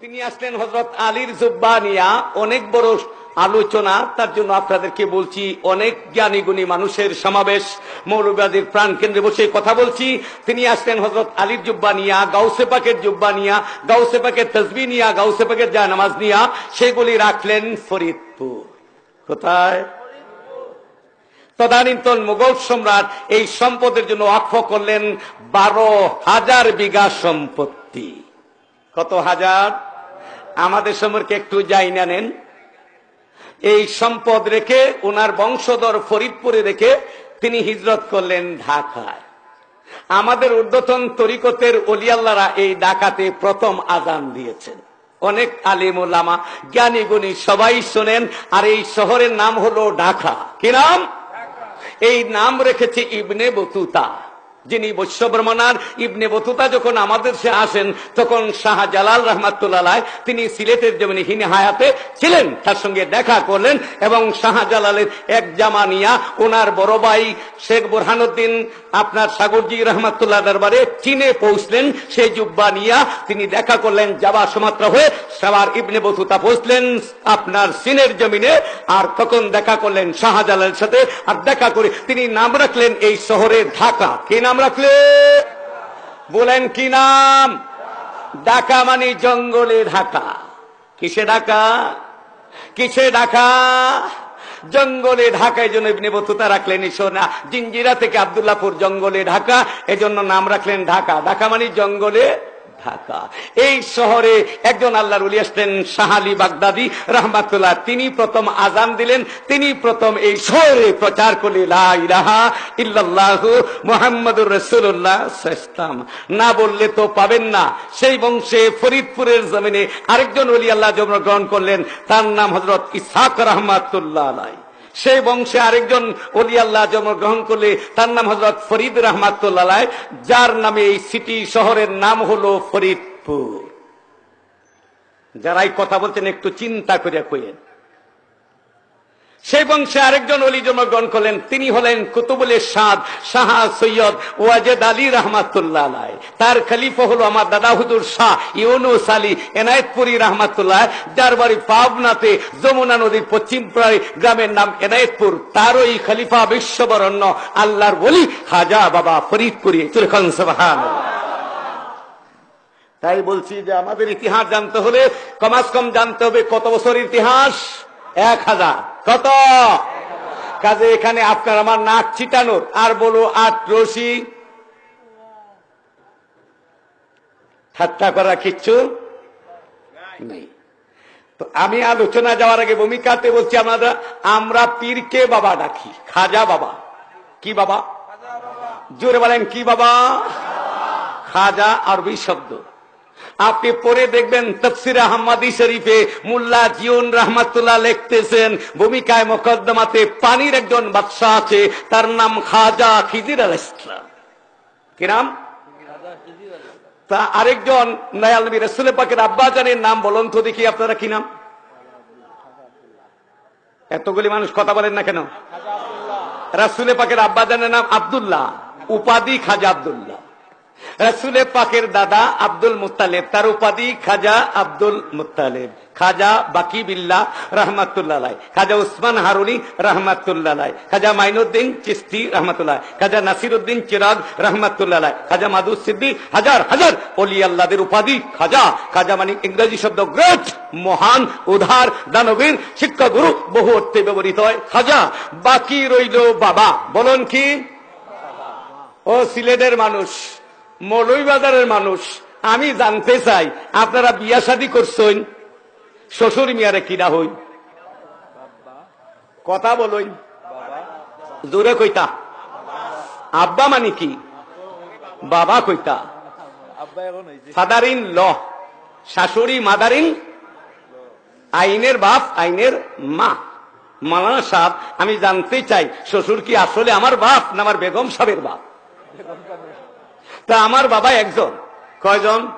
তিনি আসলেন হজরত আলীর জুব্বা নিয়া। অনেক বড় আলোচনা। তার জন্য আপনাদেরকে বলছি, অনেক জ্ঞানী গুণী মানুষের সমাবেশ, মৌলবাদীর প্রাণ কেন্দ্রে বসে কথা বলছি। তিনি আসলেন হজরত আলীর জুব্বা নিয়া, গাউসে পাকের জুব্বা নিয়া, গাউসে পাকের তসবি নিয়া, গাউসে পাকের যা নামাজ নিয়া। সেগুলি রাখলেন ফরিদপুর। কোথায়? তদানীন্তন মুঘল সম্রাট এই সম্পদের জন্য অক্ষ করলেন বারো হাজার বিঘা সম্পত্তি। কত হাজার? আমাদের সম্পর্কে একটু যাই না নেন। এই সম্পদ রেখে ওনার বংশধর ফরিদপুরে রেখে তিনি হিজরত করলেন ঢাকায়। আমাদের ঊর্ধ্বতন তরিকতের অলিয়াল্লারা এই ডাকাতে প্রথম আজান দিয়েছেন। অনেক আলিম ওলামা জ্ঞানী গুণী সবাই শোনেন আর এই শহরের নাম হলো ঢাকা। কি নাম? এই নাম রেখেছে ইবনে বতুতা। যিনি বৈশ্যব্রহ্মণার ইবনে বতুতা যখন আমাদের সে আসেন, তখন শাহজালাল রহমাতুল্লাহ তিনি সিলেটের জমিনে হিন হায়াতে ছিলেন, তার সঙ্গে দেখা করলেন এবং শাহজালালের এক জামা নিয়া ওনার বড় ভাই শেখ বোরহানুদ্দিন, আপনার সাগরজি রহমাতুল্লাহ দরবারে চীনে পৌঁছলেন, সেই জুব্বা নিয়া তিনি দেখা করলেন যাবা সুমাত্রা হয়ে সবার ইবনে বতুতা পৌঁছলেন, আপনার চীনের জমিনে আর তখন দেখা করলেন শাহজালালের সাথে, আর দেখা করে তিনি নাম রাখলেন এই শহরে ঢাকা। কি নাম রাখলে? বলেন কি নাম? ঢাকা মানে জঙ্গলে ঢাকা। কিসে ঢাকা? কিসে ঢাকা? জঙ্গলে ঢাকা, এই জন্য ইবনে বতুতা রাখলেন সোনা জিঞ্জিরা থেকে আবদুল্লাপুর জঙ্গলে ঢাকা, এজন্য নাম রাখলেন ঢাকা। ঢাকা মানে জঙ্গলে ঢাকা। এই শহরে একজন আল্লাহর উলি আসলেন শাহালি বাগদাদি রহমাতুল্লাহ। তিনি প্রথম আজান দিলেন, তিনি প্রথম এই শহরে প্রচার করলে লা ইলাহা ইল্লাল্লাহু ইসলাম না বললে তো পাবেন না। সেই বংশে ফরিদপুরের জমিনে আরেকজন ওলি আল্লাহ জন্মগ্রহণ করলেন, তার নাম হজরত ইসহাক রহমাতুল্লাহ আলাইহি। সেই বংশে আরেকজন অলি আল্লাহ জন্মগ্রহণ করলে তার নাম হজরত ফরিদ রহমাতুল্লাহ যার নামে এই সিটি শহরের নাম হলো ফরিদপুর। যারাই কথা বলছেন একটু চিন্তা করিয়া কইেন সেই বংশে আরেকজন অলি জন্মগ্রহণ করলেন। তিনি হলেন কুতুবুল সাদ শাহ সৈয়দ ওয়াজেদ আলী রহমাতুল্লাহ। তার খলিফা হলো আমার দাদা হুজুর শাহ ইউনুস আলী এনায়েতপুরি রহমাতুল্লাহ, যার বাড়ি পাবনাতে যমুনা নদীর পশ্চিম প্রায় গ্রামের নাম এনায়েতপুর। তারও এই খালিফা বিশ্ববরণ্য, আল্লাহর বলি হাজা বাবা ফরিদপুরি তুলখন সবাহান তাই বলছি যে আমাদের ইতিহাস জানতে হলে কমাস কম জানতে হবে কত বছর ইতিহাস। এক হাজার। কত? কাজে এখানে আপনার আমার নাক ছিটানোর। আর বলো আট রশি। ঠাট্টা করা কিচ্ছু নেই। তো আমি আলোচনা যাওয়ার আগে ভূমিকাতে বলছি আমরা আমরা পীরকে বাবা ডাকি, খাজা বাবা। কি বাবা? জোরে বলেন, কি বাবা? খাজা আরবি শব্দ। আপনি পরে দেখবেন তফসির আহমদি শরীফে মুল্লা জিউন রহমাতুল্লাহ লিখতেছেন, ভূমিকায় মোকদ্দমাতে পানির একজন বাদশাহ আছে, তার নাম খাজা খিজির আল ইসলাম। কি নাম? তা আরেকজন নয়াল নবী রসুল পাকের আব্বাজানের নাম বলুন তো দেখি, আপনারা কি নাম? এতগুলি মানুষ কথা বলেন না কেন? রাসুলে পাকের আব্বাজানের নাম আব্দুল্লাহ, উপাধি খাজা আব্দুল্লাহ। রসুলে পাকের দাদা আব্দুল মুতালেব তার উপাধি খাজা আব্দুল মুতালেব খাজা বাকি বিল্লা রহমাতুল্লাহ খাজা উসমান হারুনি রহমাতুল্লাহ খাজা মাইনুদ্দিন চিস্তি রহমাতুল্লাহ খাজা নাসির উদ্দিন চিরাগ রহমাতুল্লাহ খাজা মাদুস সিদ্দি হাজার হাজার অলি আল্লাদের উপাধি খাজা। খাজা মানে ইংরেজি শব্দ গ্রেট, মহান উধার দানবীর শিক্ষা গুরু বহু অর্থে ব্যবহৃত হয়। খাজা বাকি রইল বাবা। বলুন কি? ও সিলেটের মানুষ। মৌলবাজারের মানুষ, আমি জানতে চাই, আপনারা বিয়া শাদী করছেন, শ্বশুর মিয়ারে কিনা হই কথা বলুন। জোরে কইতা। আব্বা মানে কি? বাবা কইতা। ফাদারিন ল শাশুড়ি মাদারিন আইনের বাপ, আইনের মা। মালানা সাহেব, আমি জানতে চাই, শ্বশুর কি আসলে আমার বাপ না আমার বেগম সাহেবের বাপ? তা আমার বাবা একজন। কয়জন?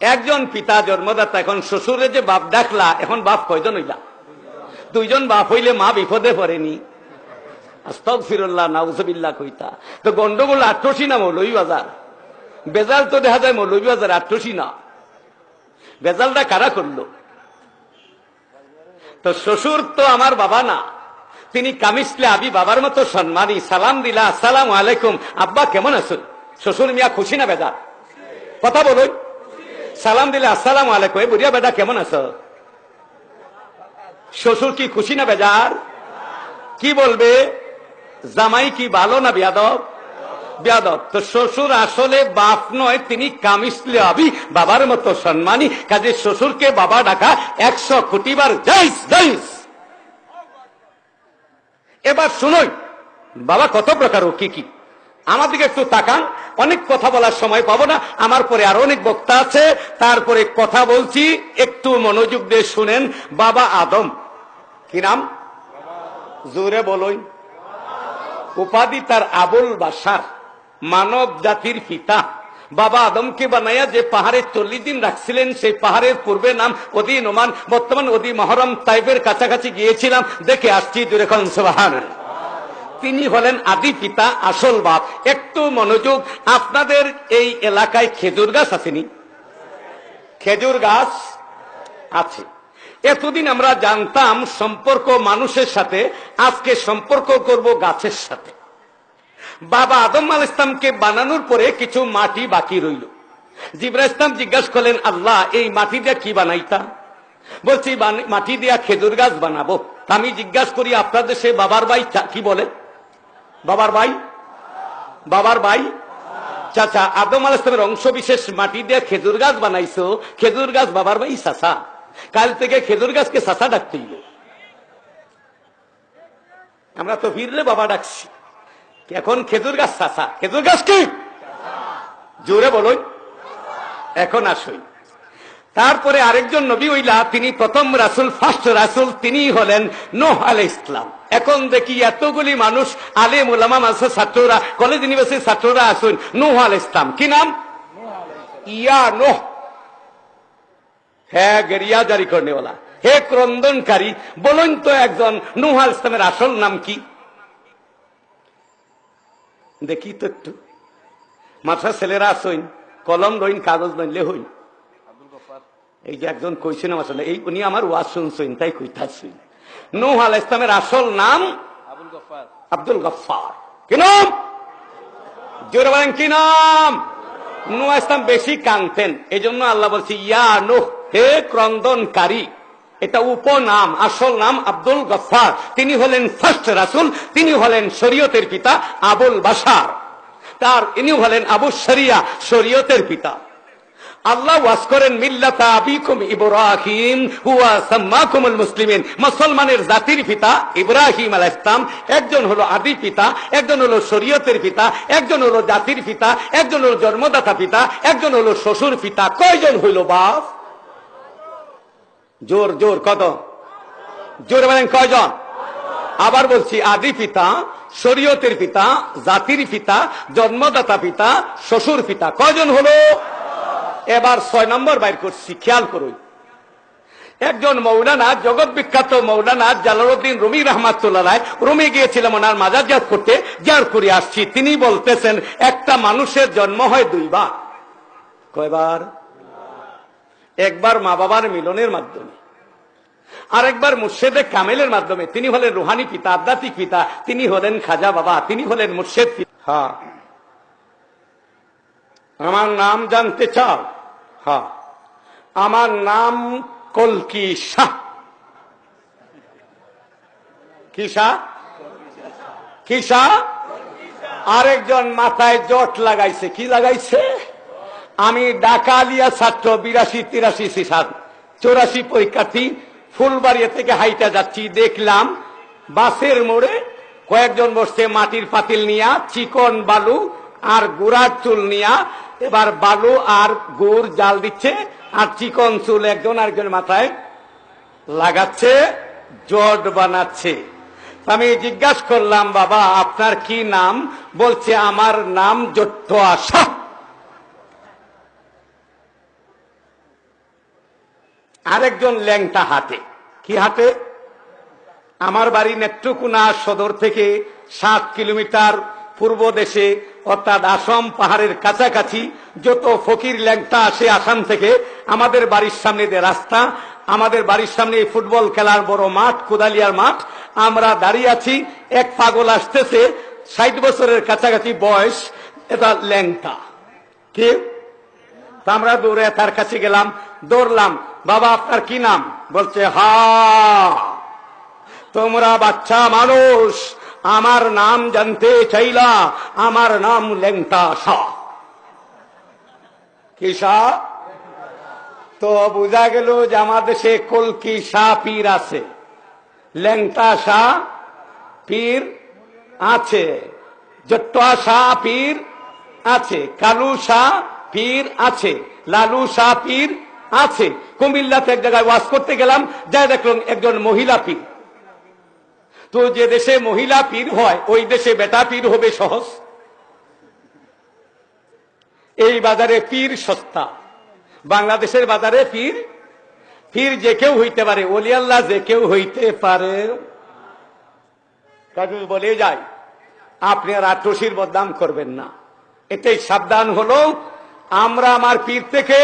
একজন পিতা, জন্মদাতা। এখন শ্বশুরের যে বাপ ডাকলা এখন বাপ কয়জন হইলা? দুইজন বাপ হইলে মা বিপদে পড়েনি। গন্ডগোল না বাজার? বেজাল তো দেখা যায় বাজার না। বেজালটা কারা করল? তো শ্বশুর তো আমার বাবা না। তিনি কামিসলে আবি বাবার মতো সম্মানী। সালাম দিলা, আসসালাম আলাইকুম। আব্বা কেমন আছেন? শ্বশুর মিয়া খুশি না বেদা কথা বলুন। সালাম দিলে আসসালাম আলাইকুম। বুড়িয়া বেদা কেমন আছো? শ্বশুর কি খুশি না বেজার কি বলবে? জামাই কি ভালো না বিয়াদব? বিয়াদব। তো শ্বশুর আসলে বাপ নয়, তিনি কামিসলে আবি বাবার মতো সম্মানী। কাজে শ্বশুরকে বাবা ডাকা একশো কোটিবার যাইস যাইস এবার শুনোই বাবা কত প্রকার ও কি কি? আমার দিকে একটু তাকান। অনেক কথা বলার সময় পাবো না। আমার পরে আরও অনেক বক্তা আছে। তারপরে কথা বলছি। একটু মনোযোগ দিয়ে শুনেন। বাবা আদম। কি নাম? জোরে বলুন। উপাধি তার আবুল বাসার মানব জাতির পিতা। বাবা আদমকে বানাইয়া যে পাহাড়ে চল্লিশ দিন রাখছিলেন, সেই পাহাড়ের পূর্বে নাম অদি নোমান বর্তমান অদি মহরম তাইবের কাছাকাছি গিয়েছিলাম। দেখে আসছি দূরে কনসবাহান তিনি হলেন আদি পিতা, আসল বাপ। একটু মনোযোগ, আপনাদের এই এলাকায় খেজুর গাছ আসেনি খেজুর গাছ আছে। এতদিন আমরা জানতাম সম্পর্ক মানুষের সাথে, আজকে সম্পর্ক করব গাছের সাথে। বাবা আদম আল ইসলামকে বানানোর পরে কিছু মাটি বাকি রইল। জিবরা ইসলাম জিজ্ঞাসা করলেন, আল্লাহ, এই মাটি দিয়ে কি বানাইতা? বলছি মাটি দিয়া খেজুর গাছ বানাবো। আমি জিজ্ঞাসা করি, আপনাদের সে বাবার ভাই কি বলে? বাবার ভাই? বাবার ভাই? চাচা, আদম আল ইসলামের অংশ বিশেষ মাটি দিয়ে খেজুর গাছ বানাইছো। খেজুর গাছ বাবার ভাই চাচা। কাল থেকে খেজুর গাছকে চাচা ডাকতে। আমরা তো ফিরলে বাবা ডাকছি। এখন খেজুর গাছ চাচা। খেজুর গাছ কি? জোরে বলুন। এখন আসুন। তারপরে আরেকজন নবী হইলা, তিনি প্রথম রাসুল ফার্স্ট রাসুল তিনি হলেন নোহ আলে ইসলাম এখন দেখি এতগুলি মানুষ আলেম ওলামা মাসে ছাত্ররা কলেজ ইউনিভার্সিটির ছাত্ররা আসুন। নোহ আল ইসলাম কি নাম? ইয়া নোহ। হ্যাঁ গেরিয়া জারি করনেওয়ালা। হে ক্রন্দনকারী বলুন তো একজন নুহ আল ইসলামের আসল নাম কি? দেখি তো একটু। মাথা ছেলেরা আসইন কলম রইন কাগজ নইলে হইন। এই যে একজন কইছেন আমার সাথে, এই উনি আমার ওয়াজ শুনছেন তাই কইতাছেন নূহ আল ইসলামের আসল নাম আব্দুল গফার কি নাম? জোরে বলেন কি নাম? নূহ ইসলাম বেশি কানতেন এই জন্য আল্লাহ বলছি ইয়া নুহ হে ক্রন্দনকারী এটা উপনাম আসল নাম আব্দুল গফার তিনি হলেন ফার্স্ট রাসুল তিনি হলেন শরীয়তের পিতা আবুল বাসার তার ইনি হলেন আবু শরিয়া শরীয়তের পিতা। আল্লাহ ওয়াস করেন মুসলিমিন। মুসলমানের জাতির পিতা ইব্রাহিম আলাইহিস সালাম, একজন হলো আদি পিতা, একজন হলো শরীয়তের পিতা, একজন হলো জাতির পিতা, একজন হলো জন্মদাতা পিতা, একজন হলো শ্বশুর পিতা। কয়জন হইল বাপ? জোর জোর, কত? জোর বলেন, কয়জন? আবার বলছি, আদি পিতা, শরীয়তের পিতা, জাতির পিতা, জন্মদাতা পিতা, শ্বশুর পিতা। কয়জন হলো? এবার ছয় নম্বর বাইর করছি, খেয়াল করুন। একজন মৌলানা, জগৎ বিখ্যাত মৌলানা জালালউদ্দিন রুমি রহমাতুল্লাহ, রুমে গিয়েছিলাম ওনার মাজার জাত করতে যার করে আসছি। তিনি বলতেছেন, একটা মানুষের জন্ম হয় দুইবার। কয়বার? একবার মা বাবার মিলনের মাধ্যমে। আরেকবার মুর্শেদে কামেলের মাধ্যমে। তিনি হলেন রুহানি পিতা আধ্যাত্মিক পিতা, তিনি হলেন খাজা বাবা, তিনি হলেন মুর্শেদ পিতা। হ্যাঁ। আমার নাম জানতে চাও? হ্যাঁ আমার নাম কলকি শাহ। কি শাহ? কি শাহ? আরেকজন মাথায় জট লাগাইছে। কি লাগাইছে? আমি ডাকালিয়া ছাত্র, বিরাশি, তিরাশি চৌরাশি পরীক্ষার্থী ফুলবাড়িয়া থেকে হাইটা যাচ্ছি। দেখলাম বাসের মোড়ে কয়েকজন বসছে মাটির পাতিল নিয়া, চিকন বালু আর গুড়ার চুল নিয়া। এবার বালু আর গুড় জাল দিচ্ছে আর চিকন চুল একজন আরেকজন মাথায় লাগাচ্ছে, জট বানাচ্ছে। আমি জিজ্ঞাসা করলাম, বাবা, আপনার কি নাম? বলছে, আমার নাম জট্ট আশা আরেকজন ল্যাংটা হাটে। কি হাটে? আমার বাড়ি নেত্রকোনা সদর থেকে সাত কিলোমিটার পূর্ব দেশে অর্থাৎ আসাম পাহাড়ের কাছাকাছি যত ফকির ল্যাংটা আসে আসাম থেকে, আমাদের বাড়ির সামনে যে রাস্তা, আমাদের বাড়ির সামনে এই ফুটবল খেলার বড় মাঠ, কোদালিয়ার মাঠ, আমরা দাঁড়িয়ে আছি, এক পাগল আসতেছে, ষাট বছরের কাছাকাছি বয়স, এটা ল্যাংটা। কি? আমরা দৌড়ে তার কাছে গেলাম, দৌড়লাম, বাবা, আপনার কি নাম? বলছে, হা, তোমরা বাচ্চা মানুষ। আমার নাম জানতে চাইলা আমার নাম লেংটা শাহ কি শাহ তো বোঝা গেল যে আমার দেশে কলকি শাহ পীর আছে। লেংটা শাহ পীর আছে। জট্টা শাহ পীর আছে। কালু শাহ পীর আছে। লালু শাহ পীর আছে। কুমিল্লাতে এক জায়গায় ওয়াজ করতে গেলাম যাই দেখলাম একজন মহিলা পীর। তো যে দেশে মহিলা পীর হয়, ওই দেশে বেটা পীর হবে সহজ। এই বাজারে পীর সস্তা। বাংলাদেশের বাজারে পীর পীর যে কেউ হইতে পারে ওলিয়াল্লাহ যে কেউ হইতে পারে। বলে আপনি আর আট্রসির বদনাম করবেন না। এটাই সাবধান হলো, আমরা আমার পীর থেকে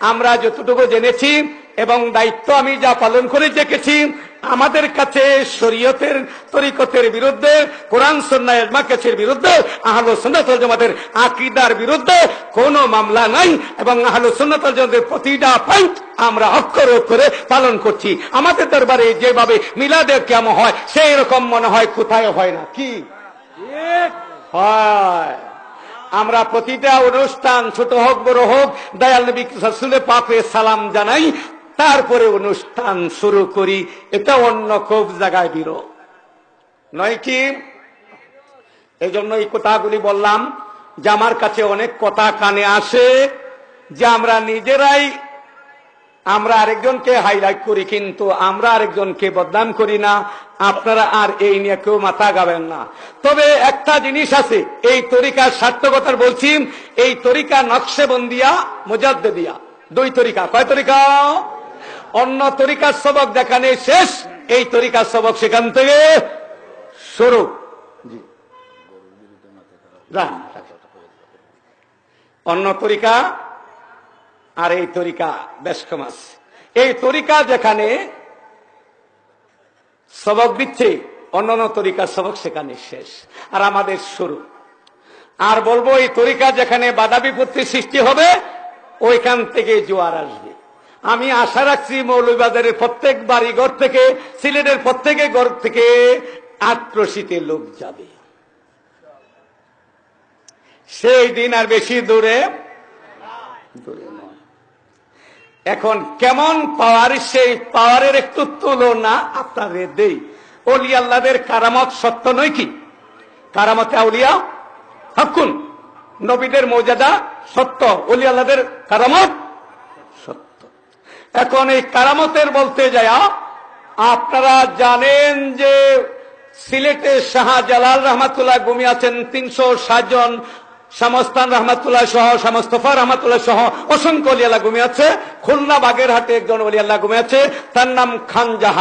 আমরা যতটুকু জেনেছি এবং দায়িত্ব আমি যা পালন করে দেখেছি আমাদের কাছে শরীয়তের তরিকতের বিরুদ্ধে কোরআন সন্না এজমা কাছের বিরুদ্ধে আহলো সুন্নাতুল জামাতের আকীদার বিরুদ্ধে কোনো মামলা নাই এবং আহলো সুন্নাতুল জামাতের প্রতিটা পয়েন্ট আমরা অক্ষর অক্ষরে পালন করছি। আমাদের দরবারে যেভাবে মিলাদের কেমন হয় সেই রকম মনে হয় কোথায় হয় না? কি? হয়। আমরা প্রতিটা অনুষ্ঠান ছোট হোক বড় হোক দয়াল নবী রসুলের পাপে সালাম জানাই তারপরে অনুষ্ঠান শুরু করি। এটা অন্য খুব জায়গায় বিরো নয় কি? এই জন্য এই কথাগুলি বললাম যে আমার কাছে অনেক কথা কানে আসে যে আমরা নিজেরাই আমরা আরেকজনকে হাইলাইট করি, কিন্তু আমরা আরেকজনকে বদনাম করি না। আপনারা আর এই নিয়ে কেউ মাথা গাবেন না। তবে একটা জিনিস আছে, এই তরিকার সার্থকতার বলছি, এই তরিকা নকশেবন্দিয়া মোজাদ্দে দিয়া দুই তরিকা। কয় তরিকা? অন্য তরিকার সবক দেখানে শেষ। এই তরিকার সবক সেখান থেকে শুরু। অন্য তরিকা আর এই তরিকা বেশ কম আছে। এই তরিকা যেখানে সবক দিচ্ছে অন্যান্য তরিকার সবক সেখানে শেষ। আর আমাদের শুরু। আর বলব, এই তরিকা যেখানে বাধা বিপত্তি সৃষ্টি হবে, ওইখান থেকে জোয়ার আসবে। আমি আশা রাখছি মৌলবাজারের প্রত্যেক বাড়ি ঘর থেকে, সিলেটের প্রত্যেকের ঘর থেকে আক্রোশিতে লোক যাবে। সেই দিন আর বেশি দূরে দূরে এখন কেমন পাওয়ার, সেই পাওয়ারের একটু তুলনা আপনাদের দেই। অলি আল্লাদের কারামত সত্য নয় কি? কারামতে আউলিয়া হাকুন। নবীদের মর্যাদা সত্য। অলি আল্লাদের কারামত এখন এই কারামতের বলতে যায়, আপনারা জানেন যে সিলেটে শাহজালাল রহমাতুল্লাহ ভূমি আছেন তিনশো সাতজন জন, শামস্তান রহমাতুল্লাহ সহ, শামস্তফা রহমাতুল্লাহ সহ অসংখ্য অলিয়াল্লাহ ঘুমিয়ে আছে, খুলনা বাগেরহাটে একজন অলিয়াল্লাহ ঘুমিয়ে আছে, তার নাম খান জাহান